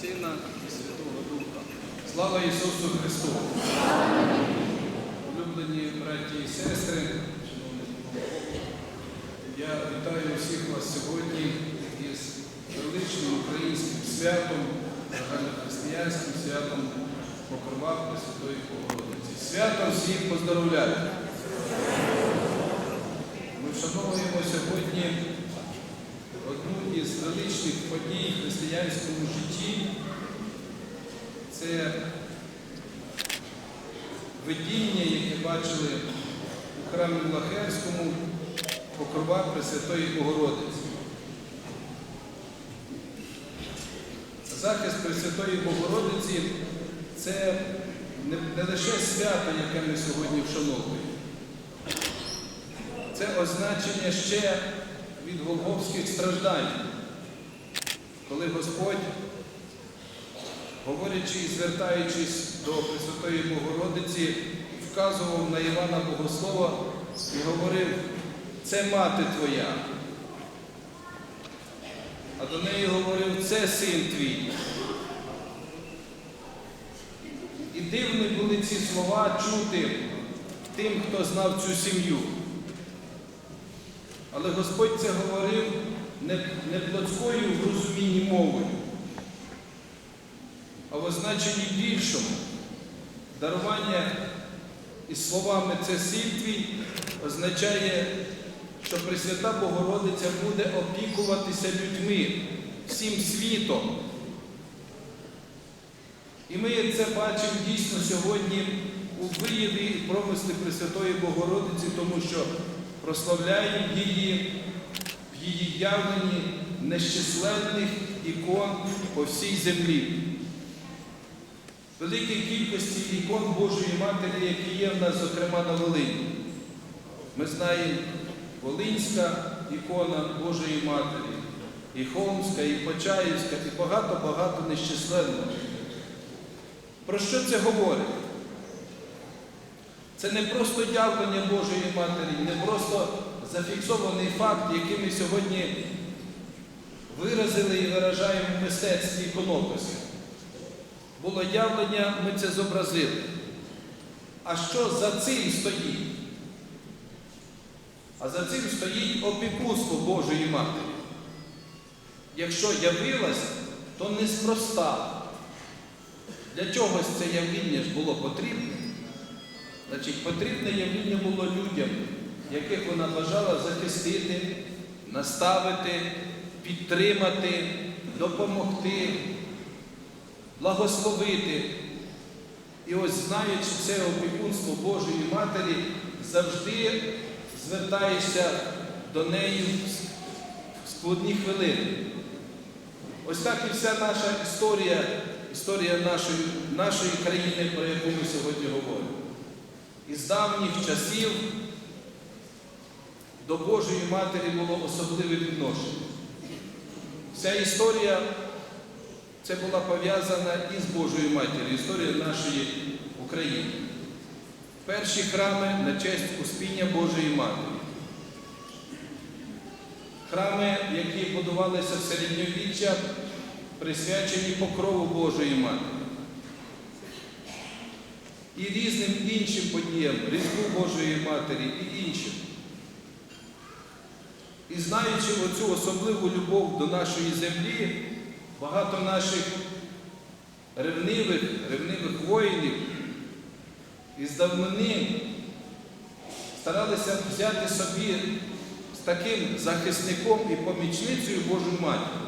Сина і Святого Духа. Слава Ісусу Христу! Улюблені браті і сестри, шановні я вітаю всіх вас сьогодні із величним українським святом, загальнохристиянським святом Покрова Пресвятої Богородиці. Святом всіх поздоровляю! Ми вшановуємо сьогодні одну із подій в християнському житті. Це видіння, яке бачили у храмі Лахерському покрова Пресвятої Богородиці. Захист Пресвятої Богородиці це не лише свято, яке ми сьогодні вшановуємо. Це означення ще від голговських страждань, коли Господь говорячи і звертаючись до Пресвятої Богородиці, вказував на Івана Богослова і говорив, це мати твоя. А до неї говорив, це син твій. І дивні були ці слова чути тим, хто знав цю сім'ю. Але Господь це говорив не, плотською в розумінні мовою а в означенні більшому. Дарування із словами це син твій означає, що Пресвята Богородиця буде опікуватися людьми, всім світом. І ми це бачимо дійсно сьогодні у вияві і промислі Пресвятої Богородиці, тому що прославляємо її в її явленні нещисленних ікон по всій землі великій кількості ікон Божої Матері, які є в нас, зокрема, на Волині. Ми знаємо Волинська ікона Божої Матері, і Холмська, і Почаївська, і багато-багато нещисленно. Про що це говорить? Це не просто явлення Божої Матері, не просто зафіксований факт, який ми сьогодні виразили і виражаємо в мистецтві іконопису було явлення, ми це зобразили. А що за цим стоїть? А за цим стоїть опікунство Божої Матері. Якщо явилась, то неспроста. Для чогось це явлення ж було потрібне. Значить, потрібне явлення було людям, яких вона бажала захистити, наставити, підтримати, допомогти благословити. І ось, знаючи це опікунство Божої Матері, завжди звертаєшся до неї в складні хвилини. Ось так і вся наша історія, історія нашої, нашої країни, про яку ми сьогодні говоримо. Із давніх часів до Божої Матері було особливе відношення. Вся історія це була пов'язана із Божою Матір'ю, історія нашої України. Перші храми на честь Успіння Божої Матері. Храми, які будувалися в середньовіччя, присвячені покрову Божої Матері. І різним іншим подіям, Різдву Божої Матері і іншим. І знаючи оцю особливу любов до нашої землі, багато наших ревнивих, ревнивих воїнів із давнини старалися взяти собі з таким захисником і помічницею Божу Матір.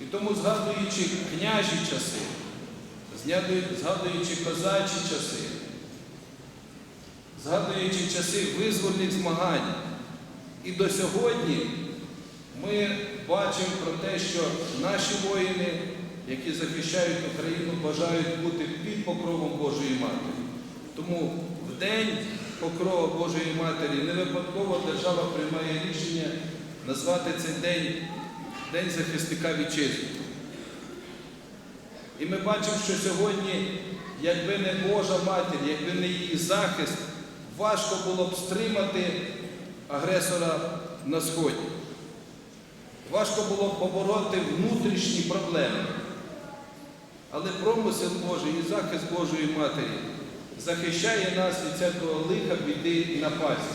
І тому, згадуючи княжі часи, згадуючи козачі часи, згадуючи часи визвольних змагань, і до сьогодні ми бачимо про те, що наші воїни, які захищають Україну, бажають бути під покровом Божої Матері. Тому в день покрова Божої Матері не випадково держава приймає рішення назвати цей день День захисника вітчизни. І ми бачимо, що сьогодні, якби не Божа матір, якби не її захист, важко було б стримати агресора на Сході. важко було побороти внутрішні проблеми. Але промисел Божий і захист Божої Матері захищає нас від всякого лиха, біди і напасті.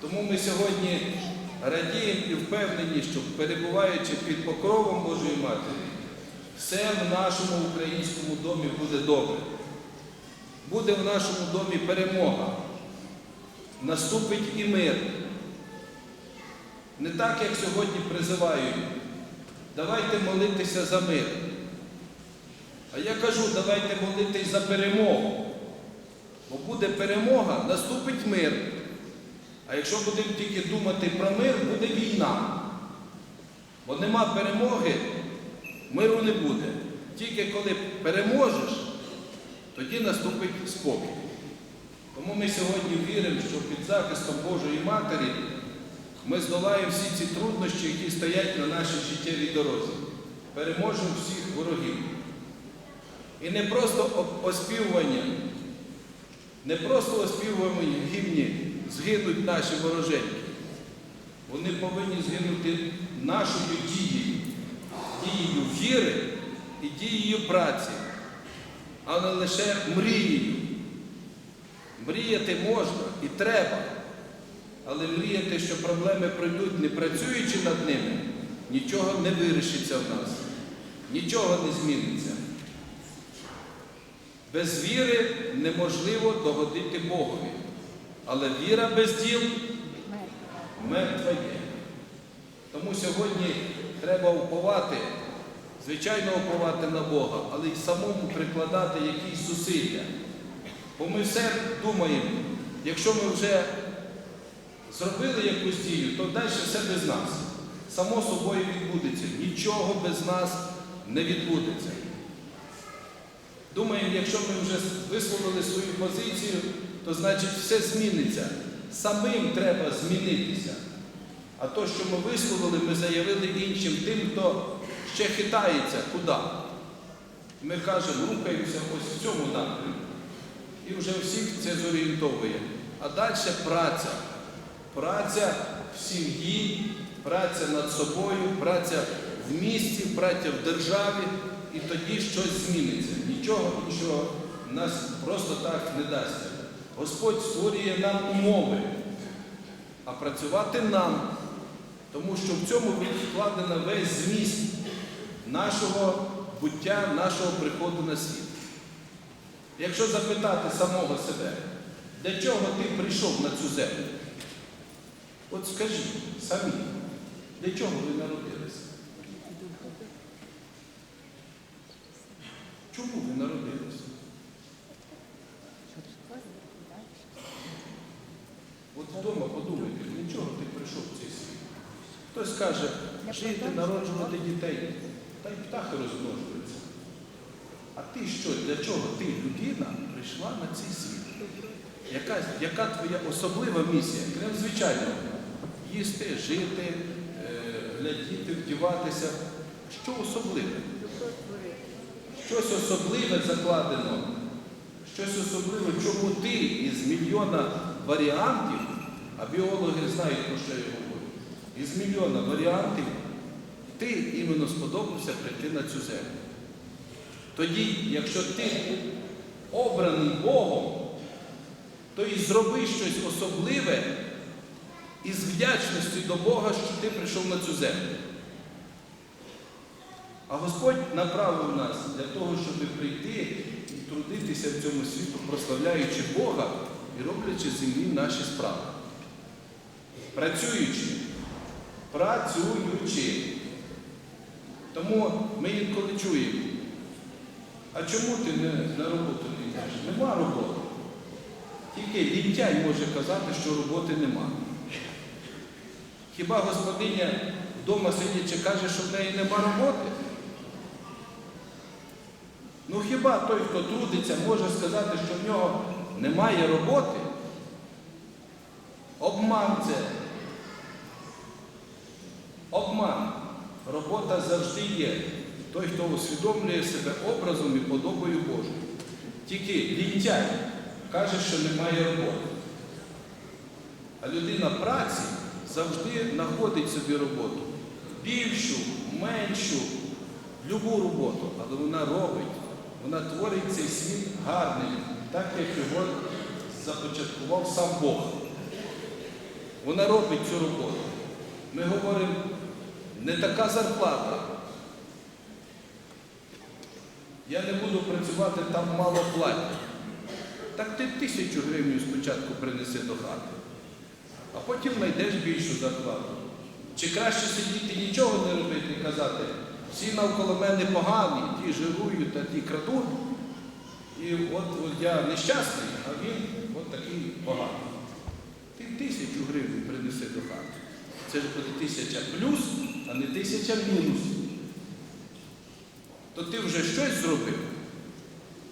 Тому ми сьогодні радіємо і впевнені, що перебуваючи під покровом Божої Матері, все в нашому українському домі буде добре. Буде в нашому домі перемога. Наступить і мир. Не так, як сьогодні призивають. Давайте молитися за мир. А я кажу, давайте молитись за перемогу. Бо буде перемога, наступить мир. А якщо будемо тільки думати про мир, буде війна. Бо нема перемоги, миру не буде. Тільки коли переможеш, тоді наступить спокій. Тому ми сьогодні віримо, що під захистом Божої Матері ми здолаємо всі ці труднощі, які стоять на нашій життєвій дорозі. Переможемо всіх ворогів. І не просто оспівування, не просто оспівування гімні згинуть наші вороженьки. Вони повинні згинути нашою дією, дією віри і дією праці, а не лише мрією. Мріяти можна і треба, але мріяти, що проблеми пройдуть, не працюючи над ними, нічого не вирішиться в нас, нічого не зміниться. Без віри неможливо догодити Богові, але віра без діл мертва є. Тому сьогодні треба уповати, звичайно, уповати на Бога, але й самому прикладати якісь зусилля. Бо ми все думаємо, якщо ми вже зробили якусь дію, то далі все без нас. Само собою відбудеться. Нічого без нас не відбудеться. Думаємо, якщо ми вже висловили свою позицію, то значить все зміниться. Самим треба змінитися. А то, що ми висловили, ми заявили іншим тим, хто ще хитається куди. Ми кажемо, рухаємося ось в цьому напрямку. І вже всіх це зорієнтовує. А далі праця. Праця в сім'ї, праця над собою, праця в місті, праця в державі, і тоді щось зміниться. Нічого іншого нас просто так не дасть. Господь створює нам умови, а працювати нам, тому що в цьому вкладено весь зміст нашого буття, нашого приходу на світ. Якщо запитати самого себе, для чого ти прийшов на цю землю? От скажіть самі, для чого ви народилися? Чому ви народилися? От вдома подумайте, для чого ти прийшов в цей світ? Хтось каже, жити, народжувати дітей, та й птахи розмножуються. А ти що, для чого ти, людина, прийшла на цей світ? Яка, яка твоя особлива місія? Крім звичайно, їсти, жити, е, глядіти, вдіватися. Що особливе? Щось особливе закладено, щось особливе, чому ти із мільйона варіантів, а біологи знають, про що я говорю, із мільйона варіантів ти іменно сподобався прийти на цю землю. Тоді, якщо ти обраний Богом, то і зроби щось особливе із вдячності до Бога, що ти прийшов на цю землю. А Господь направив нас для того, щоб прийти і трудитися в цьому світу, прославляючи Бога і роблячи землі наші справи. Працюючи, працюючи. Тому ми інколи чуємо. А чому ти не на роботу не йдеш? Нема роботи. Тільки лінтяй може казати, що роботи нема. Хіба господиня вдома сидячи каже, що в неї нема роботи? Ну хіба той, хто трудиться, може сказати, що в нього немає роботи? Обман це. Обман. Робота завжди є. Той, хто усвідомлює себе образом і подобою Божою. Тільки лінтяй каже, що немає роботи. А людина праці завжди знаходить собі роботу. більшу, меншу, любу роботу, але вона робить, вона творить цей світ гарним, так як його започаткував сам Бог. Вона робить цю роботу. Ми говоримо, не така зарплата. Я не буду працювати там мало платять. Так ти тисячу гривень спочатку принеси до хати, а потім знайдеш більшу зарплату. Чи краще сидіти нічого не робити і казати, всі навколо мене погані, ті жирують, а ті крадуть. І от, от я нещасний, а він от такий поганий. Ти тисячу гривень принеси до хати. Це ж буде тисяча плюс, а не тисяча мінус. То ти вже щось зробив,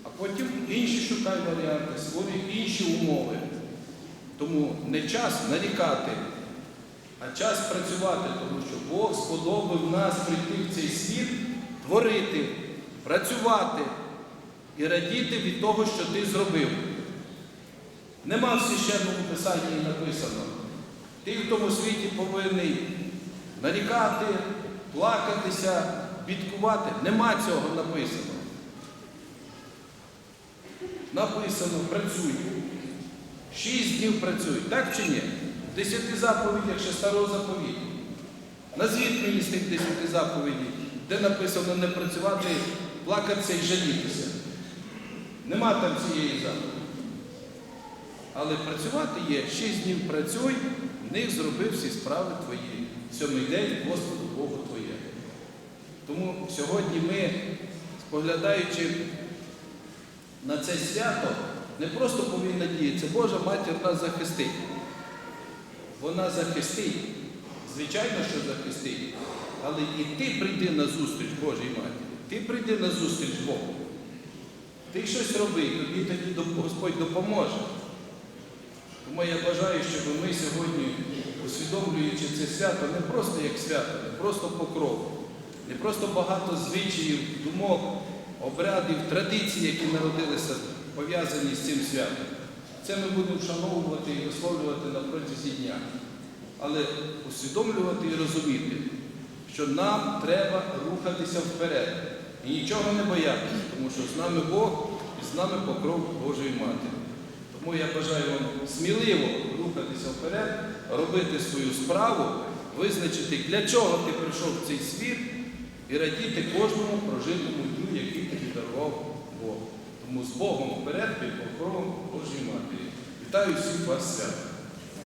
а потім інші шукай варіанти, створюй інші умови. Тому не час нарікати, а час працювати, тому що Бог сподобав нас прийти в цей світ, творити, працювати і радіти від того, що ти зробив. Нема в священному писанні написано. Ти в тому світі повинен нарікати, плакатися, бідкувати. Нема цього написано. Написано, працюй. Шість днів працюй, так чи ні? В десяти заповідях ще старого заповіту. Назвіть мені з тих десяти заповідей, де написано не працювати, плакатися і жалітися. Нема там цієї заповіді. Але працювати є, шість днів працюй, в них зроби всі справи твої. Сьомий день Господу Богу Твоє. Тому сьогодні ми, споглядаючи на це свято, не просто повинна діятися, Божа матір нас захистить. Вона захистить, звичайно, що захистить, але і ти прийди на зустріч Божій матері. Ти прийди на зустріч Богу. Ти щось роби, тобі тоді Господь допоможе. Тому я бажаю, щоб ми сьогодні, усвідомлюючи це свято, не просто як свято, не просто покров, не просто багато звичаїв, думок, обрядів, традицій, які народилися, пов'язані з цим святом. Це ми будемо вшановувати і висловлювати на протязі дня. Але усвідомлювати і розуміти, що нам треба рухатися вперед і нічого не боятися, тому що з нами Бог і з нами покров Божої Матері. Тому я бажаю вам сміливо рухатися вперед, робити свою справу, визначити, для чого ти прийшов в цей світ і радіти кожному прожитому дню, який тобі дарував Бог. Тому з Богом вперед під покровом Божої Матері. Вітаю всіх вас свят.